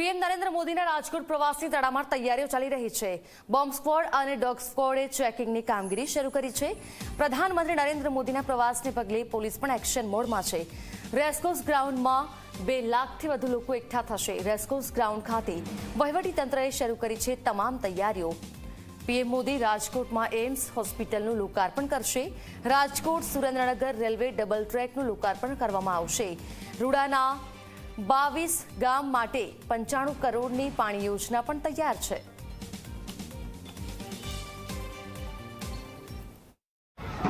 PM Narendra મોદીના રાજકોટ પ્રવાસની તડામાર તૈયારીઓ ચાલી રહી છે. બોમ્બ સ્ક્વોડ અને ડોગ સ્ક્વોડે ચેકિંગની કામગીરી શરૂ કરી છે. પ્રધાનમંત્રી નરેન્દ્ર મોદીના પ્રવાસને પગલે પોલીસ પણ એક્શન મોડમાં છે. રેસ્કોસ ગ્રાઉન્ડમાં બે લાખથી વધુ લોકો એકઠા થશે. રેસ્કોસ ગ્રાઉન્ડ ખાતે તંત્રએ શરૂ કરી છે તમામ તૈયારીઓ. પીએમ મોદી રાજકોટમાં એમ્સ હોસ્પિટલનું લોકાર્પણ કરશે. રાજકોટ સુરેન્દ્રનગર રેલવે ડબલ ટ્રેકનું લોકાર્પણ કરવામાં આવશે. રૂડાના બાવીસ ગામ માટે પંચાણું કરોડની પાણી યોજના પણ તૈયાર છે.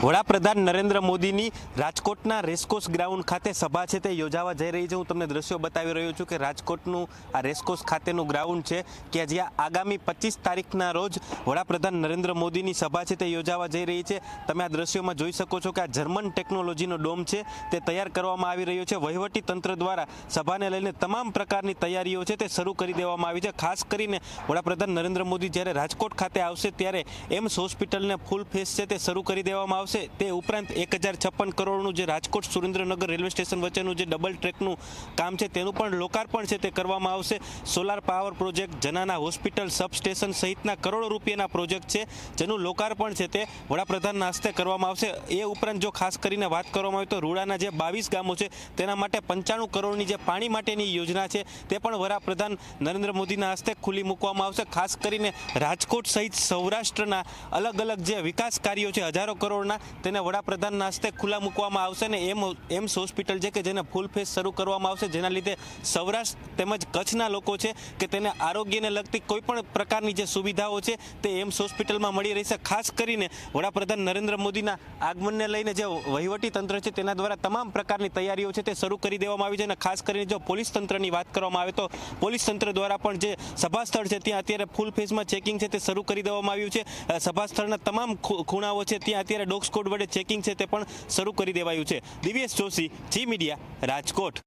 વડાપ્રધાન નરેન્દ્ર મોદીની રાજકોટના રેસકોર્સ ગ્રાઉન્ડ ખાતે સભા છે, તે યોજાવા જઈ રહી છે. હું તમને દ્રશ્યો બતાવી રહ્યો છું કે રાજકોટનું આ રેસકોર્સ ખાતેનું ગ્રાઉન્ડ છે કે જ્યાં આગામી પચીસ તારીખના રોજ વડાપ્રધાન નરેન્દ્ર મોદીની સભા છે, તે યોજાવા જઈ રહી છે. તમે આ દ્રશ્યોમાં જોઈ શકો છો કે આ જર્મન ટેકનોલોજીનો ડોમ છે, તે તૈયાર કરવામાં આવી રહ્યો છે. વહીવટી તંત્ર દ્વારા સભાને લઈને તમામ પ્રકારની તૈયારીઓ છે, તે શરૂ કરી દેવામાં આવી છે. ખાસ કરીને વડાપ્રધાન નરેન્દ્ર મોદી જ્યારે રાજકોટ ખાતે આવશે, ત્યારે એમ્સ હોસ્પિટલને ફૂલ ફેસ છે, તે શરૂ કરી દેવામાં આવશે. તે ઉપરાંત એક હજાર છપ્પન કરોડનું જે રાજકોટ સુરેન્દ્રનગર રેલવે સ્ટેશન વચ્ચેનું જે ડબલ ટ્રેકનું કામ છે તેનું પણ લોકાર્પણ છે તે કરવામાં આવશે. Solar power project Janana hospital substation સહિતના કરોડો રૂપિયાના પ્રોજેક્ટ છે જેનું લોકાર્પણ છે તે વડાપ્રધાનના હસ્તે કરવામાં આવશે. એ ઉપરાંત જો ખાસ કરીને વાત કરવામાં આવે તો રૂડાના જે બાવીસ ગામો છે તેના માટે પંચાણું કરોડની જે પાણી માટેની યોજના છે તે પણ વડાપ્રધાન નરેન્દ્ર મોદીના હસ્તે ખુલ્લી મૂકવામાં આવશે. ખાસ કરીને રાજકોટ સહિત સૌરાષ્ટ્રના અલગ અલગ જે વિકાસ કાર્યો છે હજારો કરોડના તેને વડાપ્રધાનના હસ્તે ખુલ્લા મૂકવામાં આવશે ને એમ એમ્સ હોસ્પિટલ છે કે જેને ફૂલ ફેસ શરૂ કરવામાં આવશે, જેના લીધે સૌરાષ્ટ્ર તેમજ કચ્છના લોકો છે કે તેને આરોગ્યને લગતી કોઈપણ પ્રકારની જે સુવિધાઓ છે તે એમ્સ હોસ્પિટલમાં મળી રહેશે. ખાસ કરીને વડાપ્રધાન નરેન્દ્ર મોદીના આગમનને લઈને જે વહીવટી તંત્ર છે તેના દ્વારા તમામ પ્રકારની તૈયારીઓ છે તે શરૂ કરી દેવામાં આવી છે અને ખાસ કરીને જો પોલીસ તંત્રની વાત કરવામાં આવે તો પોલીસ તંત્ર દ્વારા પણ જે સભા સ્થળ છે ત્યાં અત્યારે ફૂલ ફેસમાં ચેકિંગ છે તે શરૂ કરી દેવામાં આવ્યું છે. સભાસ્થળના સભા સ્થળના તમામ ખૂણાઓ છે ત્યાં અત્યારે ડોગ સ્કોડ વડે ચેકિંગ છે તે પણ શરૂ કરી દેવાયું છે. દિવ્યેશ જોશી જી મીડિયા રાજકોટ.